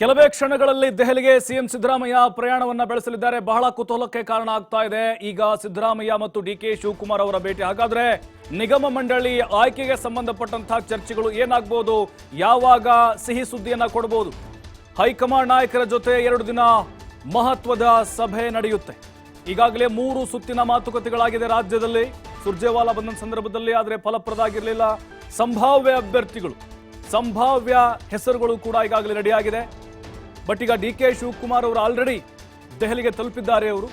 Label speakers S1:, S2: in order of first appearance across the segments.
S1: ಕೆಲವೇ ಕ್ಷಣಗಳಲ್ಲಿ ದೆಹಲಿಗೆ ಸಿಎಂ ಸಿದ್ದರಾಮಯ್ಯ ಪ್ರಯಾಣವನ್ನ ಬೆಳೆಸಲಿದ್ದಾರೆ. ಬಹಳ ಕುತೂಹಲಕ್ಕೆ ಕಾರಣ ಆಗ್ತಾ ಇದೆ. ಈಗ ಸಿದ್ದರಾಮಯ್ಯ ಮತ್ತು ಡಿ ಕೆ ಶಿವಕುಮಾರ್ ಅವರ ಭೇಟಿ. ಹಾಗಾದ್ರೆ ನಿಗಮ ಮಂಡಳಿ ಆಯ್ಕೆಗೆ ಸಂಬಂಧಪಟ್ಟಂತಹ ಚರ್ಚೆಗಳು ಏನಾಗ್ಬೋದು? ಯಾವಾಗ ಸಿಹಿ ಸುದ್ದಿಯನ್ನ ಕೊಡಬಹುದು ಹೈಕಮಾಂಡ್ ನಾಯಕರ ಜೊತೆ ಎರಡು ದಿನ ಮಹತ್ವದ ಸಭೆ ನಡೆಯುತ್ತೆ. ಈಗಾಗಲೇ ಮೂರು ಸುತ್ತಿನ ಮಾತುಕತೆಗಳಾಗಿದೆ ರಾಜ್ಯದಲ್ಲಿ. ಸುರ್ಜೇವಾಲಾ ಬಂದ ಸಂದರ್ಭದಲ್ಲಿ ಆದರೆ ಫಲಪ್ರದ ಆಗಿರಲಿಲ್ಲ ಸಂಭಾವ್ಯ ಅಭ್ಯರ್ಥಿಗಳು, ಸಂಭಾವ್ಯ ಹೆಸರುಗಳು ಕೂಡ ಈಗಾಗಲೇ ರೆಡಿಯಾಗಿದೆ. ಬಟ್ ಈಗ ಡಿ ಕೆ ಶಿವಕುಮಾರ್ ಅವರು ಆಲ್ರೆಡಿ ದೆಹಲಿಗೆ ತಲುಪಿದ್ದಾರೆ ಅವರು.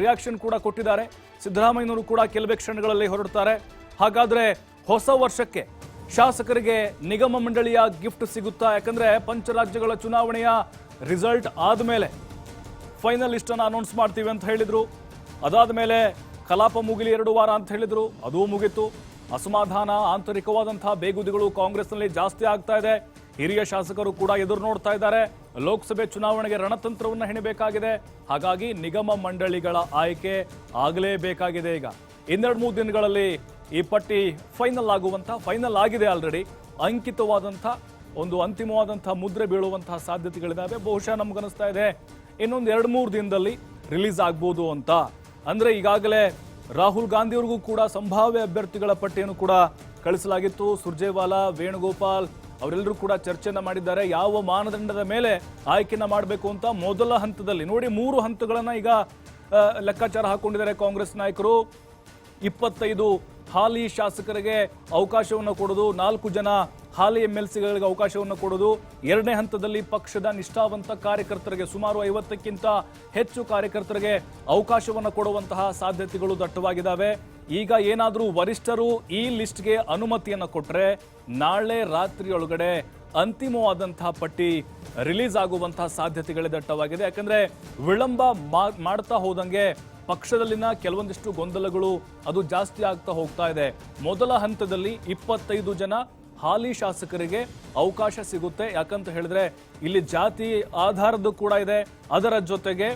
S1: ರಿಯಾಕ್ಷನ್ ಕೂಡ ಕೊಟ್ಟಿದ್ದಾರೆ. ಸಿದ್ದರಾಮಯ್ಯನವರು ಕೂಡ ಕೆಲವೇ ಕ್ಷಣಗಳಲ್ಲಿ ಹೊರಡ್ತಾರೆ. ಹಾಗಾದ್ರೆ ಹೊಸ ವರ್ಷಕ್ಕೆ ಶಾಸಕರಿಗೆ ನಿಗಮ ಮಂಡಳಿಯ ಗಿಫ್ಟ್ ಸಿಗುತ್ತಾ? ಯಾಕಂದ್ರೆ ಪಂಚರಾಜ್ಯಗಳ ಚುನಾವಣೆಯ ರಿಸಲ್ಟ್ ಆದಮೇಲೆ ಫೈನಲ್ ಲಿಸ್ಟನ್ನು ಅನೌನ್ಸ್ ಮಾಡ್ತೀವಿ ಅಂತ ಹೇಳಿದ್ರು. ಅದಾದ ಮೇಲೆ ಕಲಾಪ ಮುಗಿಲಿ ಎರಡು ವಾರ ಅಂತ ಹೇಳಿದ್ರು. ಅದೂ ಮುಗೀತು. ಅಸಮಾಧಾನ, ಆಂತರಿಕವಾದಂತಹ ಬೇಗುದಿಗಳು ಕಾಂಗ್ರೆಸ್ನಲ್ಲಿ ಜಾಸ್ತಿ ಆಗ್ತಾ ಇದೆ. ಹಿರಿಯ ಶಾಸಕರು ಕೂಡ ಎದುರು ನೋಡ್ತಾ ಇದ್ದಾರೆ. ಲೋಕಸಭೆ ಚುನಾವಣೆಗೆ ರಣತಂತ್ರವನ್ನು ಹೆಣಬೇಕಾಗಿದೆ. ಹಾಗಾಗಿ ನಿಗಮ ಮಂಡಳಿಗಳ ಆಯ್ಕೆ ಆಗಲೇಬೇಕಾಗಿದೆ ಈಗ. ಇನ್ನೆರಡು ಮೂರು ದಿನಗಳಲ್ಲಿ ಈ ಪಟ್ಟಿ ಫೈನಲ್ ಆಗುವಂತ, ಫೈನಲ್ ಆಗಿದೆ ಆಲ್ರೆಡಿ. ಅಂಕಿತವಾದಂಥ ಒಂದು ಅಂತಿಮವಾದಂಥ ಮುದ್ರೆ ಬೀಳುವಂತಹ ಸಾಧ್ಯತೆಗಳಿದ್ದಾವೆ ಬಹುಶಃ ನಮ್ಗನಿಸ್ತಾ ಇದೆ. ಇನ್ನೊಂದು ಎರಡು ಮೂರು ದಿನದಲ್ಲಿ ರಿಲೀಸ್ ಆಗ್ಬೋದು ಅಂತ. ಅಂದ್ರೆ ಈಗಾಗಲೇ ರಾಹುಲ್ ಗಾಂಧಿ ಅವ್ರಿಗೂ ಕೂಡ ಸಂಭಾವ್ಯ ಅಭ್ಯರ್ಥಿಗಳ ಪಟ್ಟಿಯನ್ನು ಕೂಡ ಕಳಿಸಲಾಗಿತ್ತು. ಸುರ್ಜೇವಾಲಾ, ವೇಣುಗೋಪಾಲ್ ಅವರೆಲ್ಲರೂ ಕೂಡ ಚರ್ಚೆಯನ್ನ ಮಾಡಿದ್ದಾರೆ. ಯಾವ ಮಾನದಂಡದ ಮೇಲೆ ಆಯ್ಕೆನ ಮಾಡಬೇಕು ಅಂತ ಮೊದಲ ಹಂತದಲ್ಲಿ, ನೋಡಿ ಮೂರು ಹಂತಗಳನ್ನು ಈಗ ಲೆಕ್ಕಾಚಾರ ಹಾಕೊಂಡಿದ್ದಾರೆ ಕಾಂಗ್ರೆಸ್ ನಾಯಕರು. ಇಪ್ಪತ್ತೈದು ಹಾಲಿ ಶಾಸಕರಿಗೆ ಅವಕಾಶವನ್ನು ಕೊಡೋದು, ನಾಲ್ಕು ಜನ ಹಾಲಿ ಎಂ ಎಲ್ ಸಿಗಳಿಗೆ ಅವಕಾಶವನ್ನು ಕೊಡೋದು. ಎರಡನೇ ಹಂತದಲ್ಲಿ ಪಕ್ಷದ ನಿಷ್ಠಾವಂತ ಕಾರ್ಯಕರ್ತರಿಗೆ, ಸುಮಾರು ಐವತ್ತಕ್ಕಿಂತ ಹೆಚ್ಚು ಕಾರ್ಯಕರ್ತರಿಗೆ ಅವಕಾಶವನ್ನು ಕೊಡುವಂತಹ ಸಾಧ್ಯತೆಗಳು ದಟ್ಟವಾಗಿದ್ದಾವೆ. ಈಗ ಏನಾದರೂ ವರಿಷ್ಠರು ಈ ಲಿಸ್ಟ್ಗೆ ಅನುಮತಿಯನ್ನು ಕೊಟ್ಟರೆ ನಾಳೆ ರಾತ್ರಿಯೊಳಗಡೆ ಅಂತಿಮವಾದಂತಹ ಪಟ್ಟಿ ರಿಲೀಸ್ ಆಗುವಂತಹ ಸಾಧ್ಯತೆಗಳೇ ದಟ್ಟವಾಗಿದೆ ಯಾಕಂದ್ರೆ ವಿಳಂಬ ಮಾಡ್ತಾ ಹೋದಂಗೆ ಪಕ್ಷದಲ್ಲಿನ ಕೆಲವೊಂದಿಷ್ಟು ಗೊಂದಲಗಳು ಅದು ಜಾಸ್ತಿ ಆಗ್ತಾ ಹೋಗ್ತಾ ಇದೆ. ಮೊದಲ ಹಂತದಲ್ಲಿ ಇಪ್ಪತ್ತೈದು ಜನ ಹಾಲಿ ಶಾಸಕರಿಗೆ ಅವಕಾಶ ಸಿಗುತ್ತೆ. ಯಾಕಂತ ಹೇಳಿದ್ರೆ ಇಲ್ಲಿ ಜಾತಿ ಆಧಾರದ್ದು ಕೂಡ ಇದೆ. ಅದರ ಜೊತೆಗೆ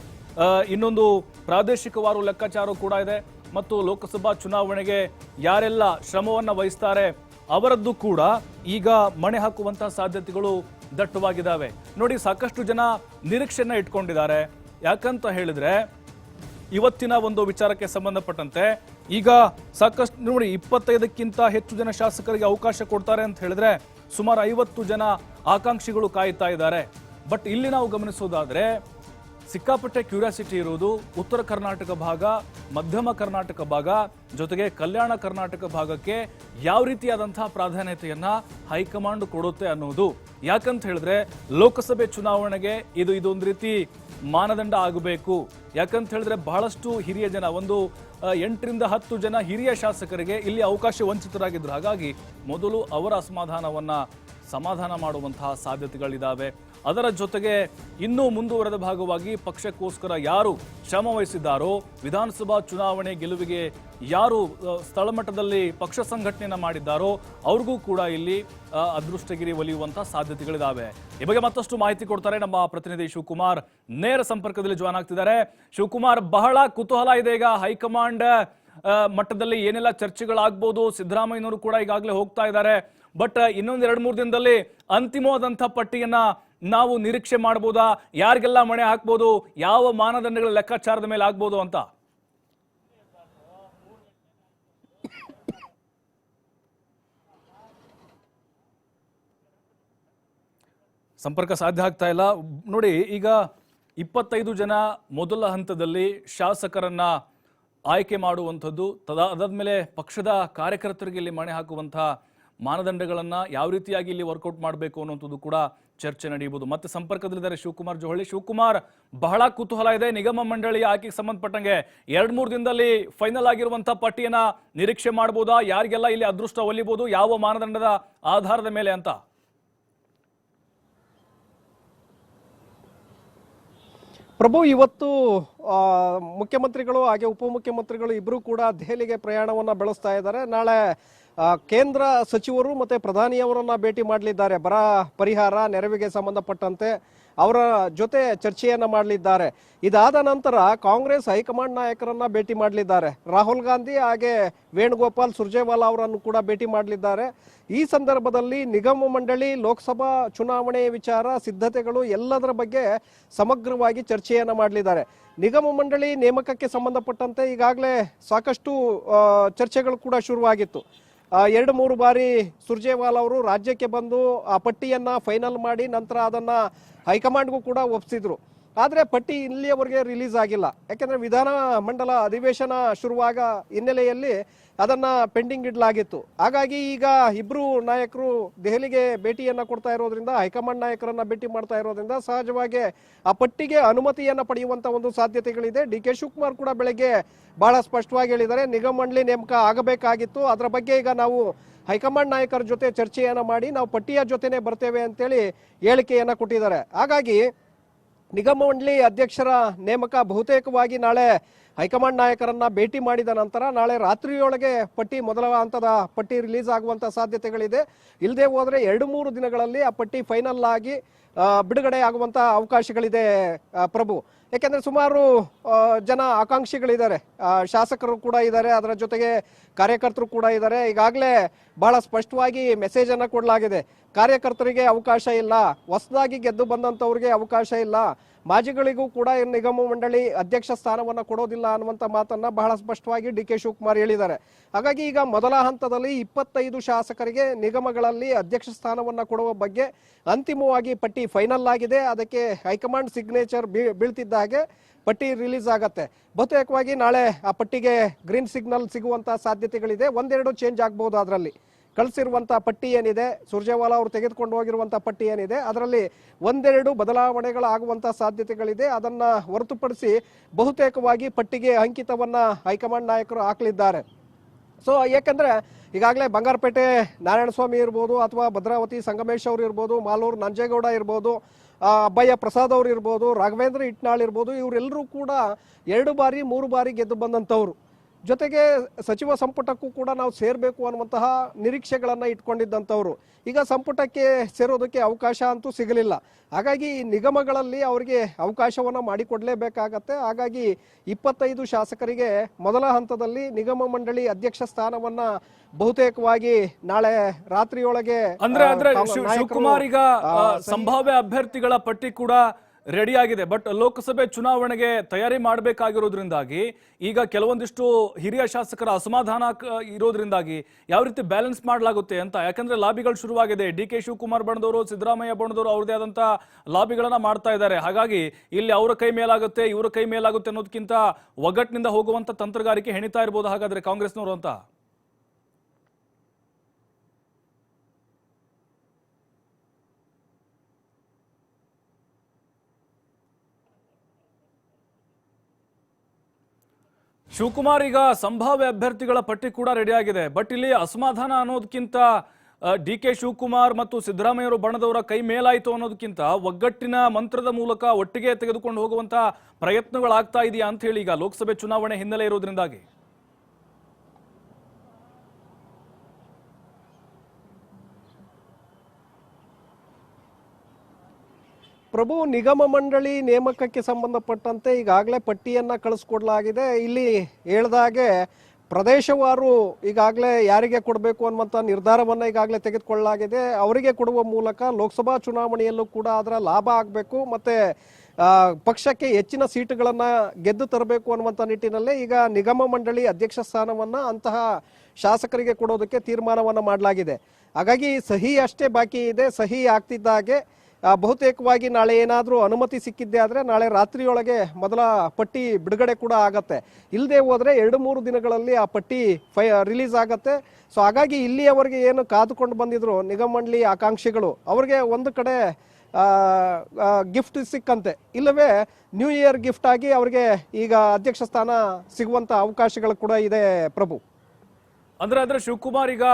S1: ಇನ್ನೊಂದು ಪ್ರಾದೇಶಿಕವಾರು ಲೆಕ್ಕಾಚಾರ ಕೂಡ ಇದೆ. ಮತ್ತು ಲೋಕಸಭಾ ಚುನಾವಣೆಗೆ ಯಾರೆಲ್ಲ ಶ್ರಮವನ್ನು ವಹಿಸ್ತಾರೆ ಅವರದ್ದು ಕೂಡ ಈಗ ಮಣೆ ಹಾಕುವಂತಹ ಸಾಧ್ಯತೆಗಳು ದಟ್ಟವಾಗಿದ್ದಾವೆ. ನೋಡಿ, ಸಾಕಷ್ಟು ಜನ ನಿರೀಕ್ಷೆಯನ್ನು ಇಟ್ಕೊಂಡಿದ್ದಾರೆ. ಯಾಕಂತ ಹೇಳಿದ್ರೆ, ಇವತ್ತಿನ ಒಂದು ವಿಚಾರಕ್ಕೆ ಸಂಬಂಧಪಟ್ಟಂತೆ ಈಗ ಸಾಕಷ್ಟು, ನೋಡಿ, ಇಪ್ಪತ್ತೈದಕ್ಕಿಂತ ಹೆಚ್ಚು ಜನ ಶಾಸಕರಿಗೆ ಅವಕಾಶ ಕೊಡ್ತಾರೆ ಅಂತ ಹೇಳಿದ್ರೆ ಸುಮಾರು ಐವತ್ತು ಜನ ಆಕಾಂಕ್ಷಿಗಳು ಕಾಯ್ತಾ ಇದ್ದಾರೆ. ಬಟ್ ಇಲ್ಲಿ ನಾವು ಗಮನಿಸೋದಾದ್ರೆ ಸಿಕ್ಕಾಪಟ್ಟೆ ಕ್ಯೂರಿಯಾಸಿಟಿ ಇರುವುದು ಉತ್ತರ ಕರ್ನಾಟಕ ಭಾಗ, ಮಧ್ಯಮ ಕರ್ನಾಟಕ ಭಾಗ, ಜೊತೆಗೆ ಕಲ್ಯಾಣ ಕರ್ನಾಟಕ ಭಾಗಕ್ಕೆ ಯಾವ ರೀತಿಯಾದಂತಹ ಪ್ರಾಧಾನ್ಯತೆಯನ್ನು ಹೈಕಮಾಂಡ್ ಕೊಡುತ್ತೆ ಅನ್ನೋದು ಯಾಕಂತ ಹೇಳಿದ್ರೆ ಲೋಕಸಭೆ ಚುನಾವಣೆಗೆ ಇದು ಇದೊಂದು ರೀತಿ ಮಾನದಂಡ ಆಗಬೇಕು. ಯಾಕಂತ ಹೇಳಿದ್ರೆ ಬಹಳಷ್ಟು ಹಿರಿಯ ಜನ, ಒಂದು ಎಂಟರಿಂದ ಹತ್ತು ಜನ ಹಿರಿಯ ಶಾಸಕರಿಗೆ ಇಲ್ಲಿ ಅವಕಾಶ ವಂಚಿತರಾಗಿದ್ದರು ಹಾಗಾಗಿ ಮೊದಲು ಅವರ ಅಸಮಾಧಾನವನ್ನ ಸಮಾಧಾನ ಮಾಡುವಂತಹ ಸಾಧ್ಯತೆಗಳಿದ್ದಾವೆ ಅದರ ಜೊತೆಗೆ ಇನ್ನೂ ಮುಂದುವರೆದ ಭಾಗವಾಗಿ ಪಕ್ಷಕ್ಕೋಸ್ಕರ ಯಾರು ಶ್ರಮ ವಹಿಸಿದ್ದಾರೋ, ವಿಧಾನಸಭಾ ಚುನಾವಣೆ ಗೆಲುವಿಗೆ ಯಾರು ಸ್ಥಳಮಟ್ಟದಲ್ಲಿ ಸ್ಥಳ ಮಟ್ಟದಲ್ಲಿ ಪಕ್ಷ ಸಂಘಟನೆಯನ್ನು ಮಾಡಿದ್ದಾರೋ, ಅವ್ರಿಗೂ ಕೂಡ ಇಲ್ಲಿ ಅದೃಷ್ಟಗಿರಿ ಒಲಿಯುವಂತಹ ಸಾಧ್ಯತೆಗಳಿದ್ದಾವೆ ಈ ಬಗ್ಗೆ ಮತ್ತಷ್ಟು ಮಾಹಿತಿ ಕೊಡ್ತಾರೆ ನಮ್ಮ ಪ್ರತಿನಿಧಿ ಶಿವಕುಮಾರ್. ನೇರ ಸಂಪರ್ಕದಲ್ಲಿ ಜಾಯ್ನ್ ಆಗ್ತಿದ್ದಾರೆ. ಶಿವಕುಮಾರ್, ಬಹಳ ಕುತೂಹಲ ಇದೆ ಈಗ. ಹೈಕಮಾಂಡ್ ಮಟ್ಟದಲ್ಲಿ ಏನೆಲ್ಲ ಚರ್ಚೆಗಳಾಗ್ಬೋದು, ಸಿದ್ದರಾಮಯ್ಯನವರು ಕೂಡ ಈಗಾಗಲೇ ಹೋಗ್ತಾ ಇದ್ದಾರೆ. ಬಟ್ ಇನ್ನೊಂದು ಎರಡ್ ಮೂರು ದಿನದಲ್ಲಿ ಅಂತಿಮವಾದಂಥ ಪಟ್ಟಿಯನ್ನ ನಾವು ನಿರೀಕ್ಷೆ ಮಾಡ್ಬೋದಾ? ಯಾರಿಗೆಲ್ಲ ಮಣೆ ಹಾಕ್ಬೋದು? ಯಾವ ಮಾನದಂಡಗಳ ಲೆಕ್ಕಾಚಾರದ ಮೇಲೆ ಆಗ್ಬೋದು ಅಂತ? ಸಂಪರ್ಕ ಸಾಧ್ಯ ಆಗ್ತಾ ಇಲ್ಲ. ನೋಡಿ, ಈಗ ಇಪ್ಪತ್ತೈದು ಜನ ಮೊದಲ ಹಂತದಲ್ಲಿ ಶಾಸಕರನ್ನ ಆಯ್ಕೆ ಮಾಡುವಂಥದ್ದು, ತದಾ ಅದಾದ್ಮೇಲೆ ಪಕ್ಷದ ಕಾರ್ಯಕರ್ತರಿಗೆ ಇಲ್ಲಿ ಮಣೆ ಹಾಕುವಂತಹ ಮಾನದಂಡಗಳನ್ನ ಯಾವ ರೀತಿಯಾಗಿ ಇಲ್ಲಿ ವರ್ಕೌಟ್ ಮಾಡಬೇಕು ಅನ್ನುವಂಥದ್ದು ಕೂಡ ಚರ್ಚೆ ನಡೆಯಬಹುದು. ಮತ್ತೆ ಸಂಪರ್ಕದಲ್ಲಿದ್ದಾರೆ ಶಿವಕುಮಾರ್ ಜೋಹಳಿ ಶಿವಕುಮಾರ್, ಬಹಳ ಕುತೂಹಲ ಇದೆ. ನಿಗಮ ಮಂಡಳಿ ಆಕೆಗೆ ಸಂಬಂಧಪಟ್ಟಂಗೆ ಎರಡ್ ಮೂರು ದಿನದಲ್ಲಿ ಫೈನಲ್ ಆಗಿರುವಂತಹ ಪಟ್ಟಿಯನ್ನ ನಿರೀಕ್ಷೆ ಮಾಡಬಹುದಾ ಯಾರಿಗೆಲ್ಲ ಇಲ್ಲಿ ಅದೃಷ್ಟ ಒಲಿಬಹುದು ಯಾವ ಮಾನದಂಡದ ಆಧಾರದ ಮೇಲೆ ಅಂತ?
S2: ಪ್ರಭು, ಇವತ್ತು ಮುಖ್ಯಮಂತ್ರಿಗಳು ಹಾಗೆ ಉಪಮುಖ್ಯಮಂತ್ರಿಗಳು ಇಬ್ಬರು ಕೂಡ ದೆಹಲಿಗೆ ಪ್ರಯಾಣವನ್ನ ಬೆಳೆಸ್ತಾ ಇದ್ದಾರೆ. ನಾಳೆ ಕೇಂದ್ರ ಸಚಿವರು ಮತ್ತೆ ಪ್ರಧಾನಿಯವರನ್ನು ಭೇಟಿ ಮಾಡಲಿದ್ದಾರೆ. ಬರ ಪರಿಹಾರ, ನೆರವಿಗೆ ಸಂಬಂಧಪಟ್ಟಂತೆ ಅವರ ಜೊತೆ ಚರ್ಚೆಯನ್ನ ಮಾಡಲಿದ್ದಾರೆ. ಇದಾದ ನಂತರ ಕಾಂಗ್ರೆಸ್ ಹೈಕಮಾಂಡ್ ನಾಯಕರನ್ನ ಭೇಟಿ ಮಾಡಲಿದ್ದಾರೆ. ರಾಹುಲ್ ಗಾಂಧಿ ಹಾಗೆ ವೇಣುಗೋಪಾಲ್ ಸುರ್ಜೇವಾಲಾ ಅವರನ್ನು ಕೂಡ ಭೇಟಿ ಮಾಡಲಿದ್ದಾರೆ. ಈ ಸಂದರ್ಭದಲ್ಲಿ ನಿಗಮ ಮಂಡಳಿ, ಲೋಕಸಭಾ ಚುನಾವಣೆ ವಿಚಾರ, ಸಿದ್ಧತೆಗಳು ಎಲ್ಲದರ ಬಗ್ಗೆ ಸಮಗ್ರವಾಗಿ ಚರ್ಚೆಯನ್ನ ಮಾಡಲಿದ್ದಾರೆ. ನಿಗಮ ಮಂಡಳಿ ನೇಮಕಕ್ಕೆ ಸಂಬಂಧಪಟ್ಟಂತೆ ಈಗಾಗಲೇ ಸಾಕಷ್ಟು ಚರ್ಚೆಗಳು ಕೂಡ ಶುರುವಾಗಿತ್ತು. ಎರಡು ಮೂರು ಬಾರಿ ಸುರ್ಜೇವಾಲ್ ಅವರು ರಾಜ್ಯಕ್ಕೆ ಬಂದು ಆ ಪಟ್ಟಿಯನ್ನ ಫೈನಲ್ ಮಾಡಿ ನಂತರ ಅದನ್ನ ಹೈಕಮಾಂಡ್ಗೂ ಕೂಡ ಒಪ್ಪಿಸಿದ್ರು ಆದ್ರೆ ಪಟ್ಟಿ ಇಲ್ಲಿಯವರೆಗೆ ರಿಲೀಸ್ ಆಗಿಲ್ಲ. ಯಾಕೆಂದರೆ ವಿಧಾನ ಮಂಡಲ ಅಧಿವೇಶನ ಶುರುವಾಗ ಹಿನ್ನೆಲೆಯಲ್ಲಿ ಅದನ್ನು ಪೆಂಡಿಂಗ್ ಇಡಲಾಗಿತ್ತು. ಹಾಗಾಗಿ ಈಗ ಇಬ್ಬರು ನಾಯಕರು ದೆಹಲಿಗೆ ಭೇಟಿಯನ್ನು ಕೊಡ್ತಾ ಇರೋದ್ರಿಂದ, ಹೈಕಮಾಂಡ್ ನಾಯಕರನ್ನು ಭೇಟಿ ಮಾಡ್ತಾ ಇರೋದ್ರಿಂದ ಸಹಜವಾಗಿ ಆ ಪಟ್ಟಿಗೆ ಅನುಮತಿಯನ್ನು ಪಡೆಯುವಂಥ ಒಂದು ಸಾಧ್ಯತೆಗಳಿದೆ. ಡಿ ಕೆ ಶಿವಕುಮಾರ್ ಕೂಡ ಬೆಳಗ್ಗೆ ಬಹಳ ಸ್ಪಷ್ಟವಾಗಿ ಹೇಳಿದ್ದಾರೆ, ನಿಗಮ ಮಂಡಳಿ ನೇಮಕ ಆಗಬೇಕಾಗಿತ್ತು. ಅದರ ಬಗ್ಗೆ ಈಗ ನಾವು ಹೈಕಮಾಂಡ್ ನಾಯಕರ ಜೊತೆ ಚರ್ಚೆಯನ್ನು ಮಾಡಿ, ನಾವು ಪಟ್ಟಿಯ ಜೊತೆನೇ ಬರ್ತೇವೆ ಅಂತೇಳಿ ಹೇಳಿಕೆಯನ್ನು ಕೊಟ್ಟಿದ್ದಾರೆ. ಹಾಗಾಗಿ ನಿಗಮ ಮಂಡಳಿ ಅಧ್ಯಕ್ಷರ ನೇಮಕ ಬಹುತೇಕವಾಗಿ ನಾಳೆ ಹೈಕಮಾಂಡ್ ನಾಯಕರನ್ನ ಭೇಟಿ ಮಾಡಿದ ನಂತರ ನಾಳೆ ರಾತ್ರಿಯೊಳಗೆ ಪಟ್ಟಿ ಮೊದಲ ಹಂತದ ಪಟ್ಟಿ ರಿಲೀಸ್ ಆಗುವಂತ ಸಾಧ್ಯತೆಗಳಿದೆ. ಇಲ್ಲದೆ ಹೋದ್ರೆ ಎರಡು ಮೂರು ದಿನಗಳಲ್ಲಿ ಆ ಪಟ್ಟಿ ಫೈನಲ್ ಆಗಿ ಬಿಡುಗಡೆ ಆಗುವಂತ ಅವಕಾಶಗಳಿದೆ ಪ್ರಭು. ಯಾಕೆಂದ್ರೆ ಸುಮಾರು ಜನ ಆಕಾಂಕ್ಷಿಗಳಿದ್ದಾರೆ. ಶಾಸಕರು ಕೂಡ ಇದ್ದಾರೆ, ಅದರ ಜೊತೆಗೆ ಕಾರ್ಯಕರ್ತರು ಕೂಡ ಇದ್ದಾರೆ. ಈಗಾಗಲೇ ಬಹಳ ಸ್ಪಷ್ಟವಾಗಿ ಮೆಸೇಜ್ ಅನ್ನ ಕೊಡಲಾಗಿದೆ. ಕಾರ್ಯಕರ್ತರಿಗೆ ಅವಕಾಶ ಇಲ್ಲ. ಹೊಸದಾಗಿ ಗೆದ್ದು ಬಂದಂತವ್ರಿಗೆ ಅವಕಾಶ ಇಲ್ಲ. ಮಾಜಿಗಳಿಗೂ ಕೂಡ ನಿಗಮ ಮಂಡಳಿ ಅಧ್ಯಕ್ಷ ಸ್ಥಾನವನ್ನು ಕೊಡೋದಿಲ್ಲ ಅನ್ನುವಂಥ ಮಾತನ್ನ ಬಹಳ ಸ್ಪಷ್ಟವಾಗಿ ಡಿ ಕೆ ಶಿವಕುಮಾರ್ ಹೇಳಿದ್ದಾರೆ. ಹಾಗಾಗಿ ಈಗ ಮೊದಲ ಹಂತದಲ್ಲಿ ಇಪ್ಪತ್ತೈದು ಶಾಸಕರಿಗೆ ನಿಗಮಗಳಲ್ಲಿ ಅಧ್ಯಕ್ಷ ಸ್ಥಾನವನ್ನು ಕೊಡುವ ಬಗ್ಗೆ ಅಂತಿಮವಾಗಿ ಪಟ್ಟಿ ಫೈನಲ್ ಆಗಿದೆ. ಅದಕ್ಕೆ ಹೈಕಮಾಂಡ್ ಸಿಗ್ನೇಚರ್ ಬೀಳ್ತಿದ್ದ ಹಾಗೆ ಪಟ್ಟಿ ರಿಲೀಸ್ ಆಗತ್ತೆ. ಬಹುತೇಕವಾಗಿ ನಾಳೆ ಆ ಪಟ್ಟಿಗೆ ಗ್ರೀನ್ ಸಿಗ್ನಲ್ ಸಿಗುವಂತಹ ಸಾಧ್ಯತೆಗಳಿದೆ. ಒಂದೆರಡು ಚೇಂಜ್ ಆಗಬಹುದು ಅದರಲ್ಲಿ. ಕಳಿಸಿರುವಂತಹ ಪಟ್ಟಿ ಏನಿದೆ, ಸುರ್ಜೇವಾಲಾ ಅವರು ತೆಗೆದುಕೊಂಡು ಹೋಗಿರುವಂಥ ಪಟ್ಟಿ ಏನಿದೆ, ಅದರಲ್ಲಿ ಒಂದೆರಡು ಬದಲಾವಣೆಗಳಾಗುವಂಥ ಸಾಧ್ಯತೆಗಳಿದೆ. ಅದನ್ನು ಹೊರತುಪಡಿಸಿ ಬಹುತೇಕವಾಗಿ ಪಟ್ಟಿಗೆ ಅಂಕಿತವನ್ನು ಹೈಕಮಾಂಡ್ ನಾಯಕರು ಹಾಕಲಿದ್ದಾರೆ. ಸೊ ಏಕೆಂದರೆ ಈಗಾಗಲೇ ಬಂಗಾರಪೇಟೆ ನಾರಾಯಣಸ್ವಾಮಿ ಇರ್ಬೋದು ಅಥವಾ ಭದ್ರಾವತಿ ಸಂಗಮೇಶ್ ಅವರು ಇರ್ಬೋದು, ಮಾಲೂರು ನಂಜೇಗೌಡ ಇರ್ಬೋದು ಅಬ್ಬಯ್ಯ ಪ್ರಸಾದ್ ಅವರು ಇರ್ಬೋದು, ರಾಘವೇಂದ್ರ ಇಟ್ನಾಳ್ ಇರ್ಬೋದು, ಇವರೆಲ್ಲರೂ ಕೂಡ ಎರಡು ಬಾರಿ, ಮೂರು ಬಾರಿ ಗೆದ್ದು ಬಂದಂಥವ್ರು. ಜೊತೆಗೆ ಸಚಿವ ಸಂಪುಟಕ್ಕೂ ಕೂಡ ನಾವು ಸೇರಬೇಕು ಅನ್ನುವಂತಹ ನಿರೀಕ್ಷೆಗಳನ್ನ ಇಟ್ಕೊಂಡಿದ್ದಂಥವ್ರು. ಈಗ ಸಂಪುಟಕ್ಕೆ ಸೇರೋದಕ್ಕೆ ಅವಕಾಶ ಅಂತೂ ಸಿಗಲಿಲ್ಲ. ಹಾಗಾಗಿ ಈ ನಿಗಮಗಳಲ್ಲಿ ಅವರಿಗೆ ಅವಕಾಶವನ್ನ ಮಾಡಿಕೊಡಲೇಬೇಕಾಗತ್ತೆ. ಹಾಗಾಗಿ ಇಪ್ಪತ್ತೈದು ಶಾಸಕರಿಗೆ ಮೊದಲ ಹಂತದಲ್ಲಿ ನಿಗಮ ಮಂಡಳಿ ಅಧ್ಯಕ್ಷ ಸ್ಥಾನವನ್ನ ಬಹುತೇಕವಾಗಿ ನಾಳೆ ರಾತ್ರಿಯೊಳಗೆ
S1: ಅಂದ್ರೆ ಶಿವಕುಮಾರ್ ಈಗ ಸಂಭಾವ್ಯ ಅಭ್ಯರ್ಥಿಗಳ ಪಟ್ಟಿ ಕೂಡ ರೆಡಿ ಆಗಿದೆ ಬಟ್ ಲೋಕಸಭೆ ಚುನಾವಣೆಗೆ ತಯಾರಿ ಮಾಡಬೇಕಾಗಿರೋದ್ರಿಂದಾಗಿ, ಈಗ ಕೆಲವೊಂದಿಷ್ಟು ಹಿರಿಯ ಶಾಸಕರ ಅಸಮಾಧಾನ ಇರೋದ್ರಿಂದಾಗಿ ಯಾವ ರೀತಿ ಬ್ಯಾಲೆನ್ಸ್ ಮಾಡಲಾಗುತ್ತೆ ಅಂತ, ಯಾಕಂದ್ರೆ ಲಾಬಿಗಳು ಶುರುವಾಗಿದೆ. ಡಿ ಕೆ ಶಿವಕುಮಾರ್ ಬಣದವರು, ಸಿದ್ದರಾಮಯ್ಯ ಬಣದವರು ಅವ್ರದೇ ಆದಂತ ಲಾಬಿಗಳನ್ನ ಮಾಡ್ತಾ ಇದ್ದಾರೆ. ಹಾಗಾಗಿ ಇಲ್ಲಿ ಅವರ ಕೈ ಮೇಲಾಗುತ್ತೆ, ಇವರ ಕೈ ಮೇಲಾಗುತ್ತೆ ಅನ್ನೋದಕ್ಕಿಂತ ಒಗ್ಗಟ್ಟಿನಿಂದ ಹೋಗುವಂತ ತಂತ್ರಗಾರಿಕೆ ಹೆಣಿತಾ ಇರ್ಬೋದು ಹಾಗಾದ್ರೆ ಕಾಂಗ್ರೆಸ್ನವರು ಅಂತ. ಶಿವಕುಮಾರ್ ಈಗ ಸಂಭಾವ್ಯ ಅಭ್ಯರ್ಥಿಗಳ ಪಟ್ಟಿ ಕೂಡ ರೆಡಿ ಆಗಿದೆ. ಬಟ್ ಇಲ್ಲಿ ಅಸಮಾಧಾನ ಅನ್ನೋದಕ್ಕಿಂತ ಡಿ ಕೆ ಶಿವಕುಮಾರ್ ಮತ್ತು ಸಿದ್ದರಾಮಯ್ಯರು ಬಣದವರ ಕೈ ಮೇಲಾಯಿತು ಅನ್ನೋದಕ್ಕಿಂತ ಒಗ್ಗಟ್ಟಿನ ಮಂತ್ರದ ಮೂಲಕ ಒಟ್ಟಿಗೆ ತೆಗೆದುಕೊಂಡು ಹೋಗುವಂತಹ ಪ್ರಯತ್ನಗಳಾಗ್ತಾ ಇದೆಯಾ ಅಂತ ಹೇಳಿ ಈಗ ಲೋಕಸಭೆ ಚುನಾವಣೆ ಹಿನ್ನೆಲೆ ಇರೋದ್ರಿಂದಾಗಿ.
S2: ಪ್ರಭು ನಿಗಮ ಮಂಡಳಿ ನೇಮಕಕ್ಕೆ ಸಂಬಂಧಪಟ್ಟಂತೆ ಈಗಾಗಲೇ ಪಟ್ಟಿಯನ್ನು ಕಳಿಸ್ಕೊಡ್ಲಾಗಿದೆ. ಇಲ್ಲಿ ಹೇಳ್ದಾಗೆ ಪ್ರದೇಶವಾರು ಈಗಾಗಲೇ ಯಾರಿಗೆ ಕೊಡಬೇಕು ಅನ್ನುವಂಥ ನಿರ್ಧಾರವನ್ನು ಈಗಾಗಲೇ ತೆಗೆದುಕೊಳ್ಳಲಾಗಿದೆ. ಅವರಿಗೆ ಕೊಡುವ ಮೂಲಕ ಲೋಕಸಭಾ ಚುನಾವಣೆಯಲ್ಲೂ ಕೂಡ ಅದರ ಲಾಭ ಆಗಬೇಕು ಮತ್ತು ಪಕ್ಷಕ್ಕೆ ಹೆಚ್ಚಿನ ಸೀಟುಗಳನ್ನು ಗೆದ್ದು ತರಬೇಕು ಅನ್ನುವಂಥ ನಿಟ್ಟಿನಲ್ಲಿ ಈಗ ನಿಗಮ ಮಂಡಳಿ ಅಧ್ಯಕ್ಷ ಸ್ಥಾನವನ್ನು ಅಂತಹ ಶಾಸಕರಿಗೆ ಕೊಡೋದಕ್ಕೆ ತೀರ್ಮಾನವನ್ನು ಮಾಡಲಾಗಿದೆ. ಹಾಗಾಗಿ ಸಹಿ ಅಷ್ಟೇ ಬಾಕಿ ಇದೆ ಸಹಿ ಆಗ್ತಿದ್ದ ಹಾಗೆ ಆ, ಬಹುತೇಕವಾಗಿ ನಾಳೆ ಏನಾದರೂ ಅನುಮತಿ ಸಿಕ್ಕಿದ್ದೆ ಆದರೆ ನಾಳೆ ರಾತ್ರಿಯೊಳಗೆ ಮೊದಲ ಪಟ್ಟಿ ಬಿಡುಗಡೆ ಕೂಡ ಆಗತ್ತೆ. ಇಲ್ಲದೆ ಹೋದರೆ ಎರಡು ಮೂರು ದಿನಗಳಲ್ಲಿ ಆ ಪಟ್ಟಿ ಫೈ, ರಿಲೀಸ್ ಆಗತ್ತೆ. ಸೊ ಹಾಗಾಗಿ ಇಲ್ಲಿಯವರೆಗೆ ಏನು ಕಾದುಕೊಂಡು ಬಂದಿದ್ರು ನಿಗಮ ಮಂಡಳಿ ಆಕಾಂಕ್ಷಿಗಳು, ಅವ್ರಿಗೆ ಒಂದು ಕಡೆ ಗಿಫ್ಟ್ ಸಿಕ್ಕಂತೆ. ಇಲ್ಲವೇ ನ್ಯೂ ಇಯರ್ ಗಿಫ್ಟ್ ಆಗಿ ಅವ್ರಿಗೆ ಈಗ ಅಧ್ಯಕ್ಷ ಸ್ಥಾನ ಸಿಗುವಂತ ಅವಕಾಶಗಳು ಕೂಡ ಇದೆ ಪ್ರಭು.
S1: ಅಂದ್ರೆ ಅಂದ್ರೆ ಶಿವಕುಮಾರ್ ಈಗ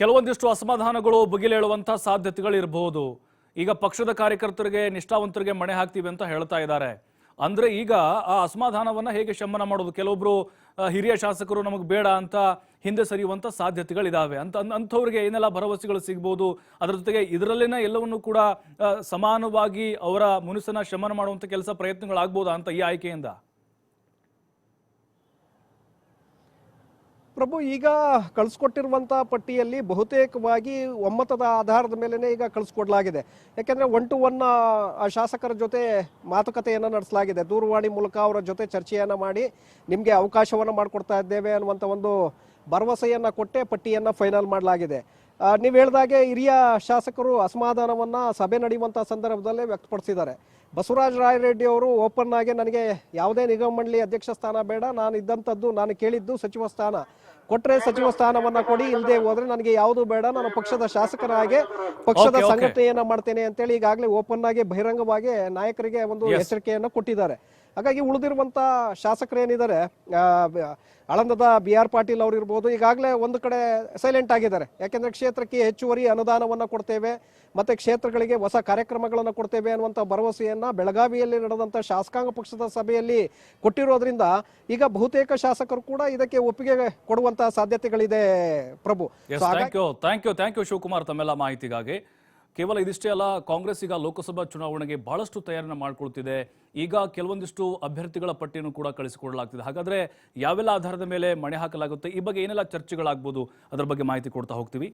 S1: ಕೆಲವೊಂದಿಷ್ಟು ಅಸಮಾಧಾನಗಳು ಬುಗಿಲೇಳುವಂತ ಸಾಧ್ಯತೆಗಳು ಇರಬಹುದು ಈಗ ಪಕ್ಷದ ಕಾರ್ಯಕರ್ತರಿಗೆ, ನಿಷ್ಠಾವಂತರಿಗೆ ಮಣೆ ಹಾಕ್ತೀವಿ ಅಂತ ಹೇಳ್ತಾ ಇದ್ದಾರೆ. ಅಂದ್ರೆ ಈಗ ಆ ಅಸಮಾಧಾನವನ್ನ ಹೇಗೆ ಶಮನ ಮಾಡೋದು? ಕೆಲವೊಬ್ರು ಹಿರಿಯ ಶಾಸಕರು ನಮಗೆ ಬೇಡ ಅಂತ ಹಿಂದೆ ಸರಿಯುವಂತ ಸಾಧ್ಯತೆಗಳಿದಾವೆ. ಅಂತ ಅಂಥವ್ರಿಗೆ ಏನೆಲ್ಲ ಭರವಸೆಗಳು ಸಿಗ್ಬೋದು? ಅದರ ಜೊತೆಗೆ ಇದರಲ್ಲಿನ ಎಲ್ಲವನ್ನು ಕೂಡ ಸಮಾನವಾಗಿ ಅವರ ಮುನಿಸನ್ನ ಶಮನ ಮಾಡುವಂತ ಕೆಲಸ ಪ್ರಯತ್ನಗಳಾಗ್ಬೋದಾ ಅಂತ ಈ ಆಯ್ಕೆಯಿಂದ?
S2: ಪ್ರಭು, ಈಗ ಕಳಿಸ್ಕೊಟ್ಟಿರುವಂತ ಪಟ್ಟಿಯಲ್ಲಿ ಬಹುತೇಕವಾಗಿ ಒಮ್ಮತದ ಆಧಾರದ ಮೇಲೇ ಈಗ ಕಳಿಸ್ಕೊಡ್ಲಾಗಿದೆ. ಯಾಕೆಂದ್ರೆ ಒನ್ ಟು ಒನ್ ಶಾಸಕರ ಜೊತೆ ಮಾತುಕತೆಯನ್ನು ನಡೆಸಲಾಗಿದೆ. ದೂರವಾಣಿ ಮೂಲಕ ಅವರ ಜೊತೆ ಚರ್ಚೆಯನ್ನ ಮಾಡಿ ನಿಮಗೆ ಅವಕಾಶವನ್ನು ಮಾಡಿಕೊಡ್ತಾ ಇದ್ದೇವೆ ಅನ್ನುವಂಥ ಒಂದು ಭರವಸೆಯನ್ನ ಕೊಟ್ಟೆ ಪಟ್ಟಿಯನ್ನ ಫೈನಲ್ ಮಾಡಲಾಗಿದೆ. ನೀವು ಹೇಳಿದಾಗೆ ಹಿರಿಯ ಶಾಸಕರು ಅಸಮಾಧಾನವನ್ನ ಸಭೆ ನಡೆಯುವಂಥ ಸಂದರ್ಭದಲ್ಲೇ ವ್ಯಕ್ತಪಡಿಸಿದ್ದಾರೆ. ಬಸವರಾಜ ರಾಯರೆಡ್ಡಿ ಅವರು ಓಪನ್ ಆಗಿ ನನಗೆ ಯಾವುದೇ ನಿಗಮ ಮಂಡಳಿ ಅಧ್ಯಕ್ಷ ಸ್ಥಾನ ಬೇಡ ನಾನು ಇದ್ದಂಥದ್ದು ನಾನು ಕೇಳಿದ್ದು ಸಚಿವ ಸ್ಥಾನ. ಕೊಟ್ಟರೆ ಸಚಿವ ಸ್ಥಾನವನ್ನ ಕೊಡಿ ಇಲ್ಲದೆ ಹೋದ್ರೆ ನನಗೆ ಯಾವುದು ಬೇಡ ನಾನು ಪಕ್ಷದ ಶಾಸಕರಾಗಿ ಪಕ್ಷದ. ಸಂಘಟನೆಯನ್ನ ಮಾಡ್ತೇನೆ ಅಂತೇಳಿ ಈಗಾಗಲೇ ಓಪನ್ ಆಗಿ ಬಹಿರಂಗವಾಗಿ ನಾಯಕರಿಗೆ ಒಂದು ಎಚ್ಚರಿಕೆಯನ್ನು ಕೊಟ್ಟಿದ್ದಾರೆ. ಹಾಗಾಗಿ ಉಳಿದಿರುವಂತ ಶಾಸಕರು ಏನಿದ್ದಾರೆ ಅಳಂದದ ಆಳಂದದ ಬಿ ಆರ್ ಪಾಟೀಲ್ ಅವರು ಇರ್ಬೋದು ಈಗಾಗಲೇ ಒಂದು ಕಡೆ ಸೈಲೆಂಟ್ ಆಗಿದ್ದಾರೆ. ಯಾಕೆಂದ್ರೆ ಕ್ಷೇತ್ರಕ್ಕೆ ಹೆಚ್ಚುವರಿ ಅನುದಾನವನ್ನ ಕೊಡ್ತೇವೆ ಮತ್ತೆ ಕ್ಷೇತ್ರಗಳಿಗೆ ಹೊಸ ಕಾರ್ಯಕ್ರಮಗಳನ್ನು ಕೊಡ್ತೇವೆ ಅನ್ನುವಂಥ ಭರವಸೆಯನ್ನ ಬೆಳಗಾವಿಯಲ್ಲಿ ನಡೆದಂತ ಶಾಸಕಾಂಗ ಪಕ್ಷದ ಸಭೆಯಲ್ಲಿ ಕೊಟ್ಟಿರೋದ್ರಿಂದ ಈಗ ಬಹುತೇಕ ಶಾಸಕರು ಕೂಡ ಇದಕ್ಕೆ ಒಪ್ಪಿಗೆ ಕೊಡುವಂತ ಸಾಧ್ಯತೆಗಳಿದೆ Prabhu.
S1: Thank you thank you thank you Shivakumar ತಮ್ಮೆಲ್ಲ ಮಾಹಿತಿಗಾಗಿ. ಕೇವಲ ಇದಿಷ್ಟೇ ಅಲ್ಲ, ಕಾಂಗ್ರೆಸ್ ಈಗ ಲೋಕಸಭಾ ಚುನಾವಣೆಗೆ ಬಹಳಷ್ಟು ತಯಾರಿನ ಮಾಡ್ಕೊಳ್ತಿದೆ. ಈಗ ಕೆಲವೊಂದಿಷ್ಟು ಅಭ್ಯರ್ಥಿಗಳ ಪಟ್ಟಿಯನ್ನು ಕೂಡ ಕಳಿಸಿಕೊಡಲಾಗ್ತಿದೆ. ಹಾಗಾದರೆ ಯಾವೆಲ್ಲ ಆಧಾರದ ಮೇಲೆ ಮಣೆ ಹಾಕಲಾಗುತ್ತೆ? ಈ ಬಗ್ಗೆ ಏನೆಲ್ಲ ಚರ್ಚೆಗಳಾಗ್ಬೋದು? ಅದರ ಬಗ್ಗೆ ಮಾಹಿತಿ ಕೊಡ್ತಾ ಹೋಗ್ತೀವಿ.